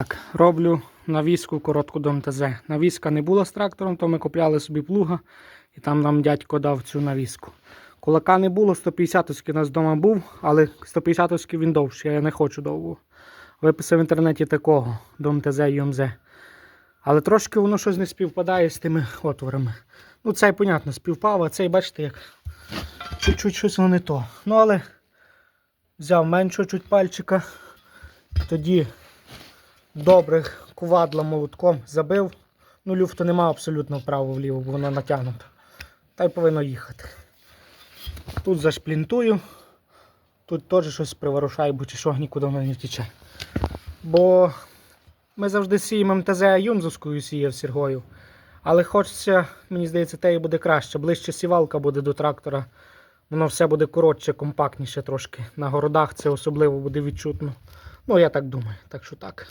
Так, роблю навіску коротку до МТЗ. Навіска не була з трактором, то ми купляли собі плуга, і там нам дядько дав цю навіску. Кулака не було, 150-ки у нас вдома був, але 150-ки він довший, я не хочу довго. Виписав в інтернеті такого до МТЗ і ЮМЗ. Але трошки воно щось не співпадає з тими отворами. Ну, цей, понятно, співпав, а цей, бачите, як чуть-чуть щось воно не то. Ну, але взяв меншого чуть пальчика, тоді добре кувадла молотком забив. Ну, люфту нема абсолютно вправо-вліво, бо воно натягнуто. Та й повинно їхати. Тут зашплінтую, тут теж щось приворушаю, бо чи що нікуди воно не втіче. Бо ми завжди сіємо МТЗ Юмзовською сіяв Сергою. Але хочеться, мені здається, те і буде краще. Ближче сівалка буде до трактора. Воно все буде коротше, компактніше трошки. На городах це особливо буде відчутно. Ну, я так думаю, так що так.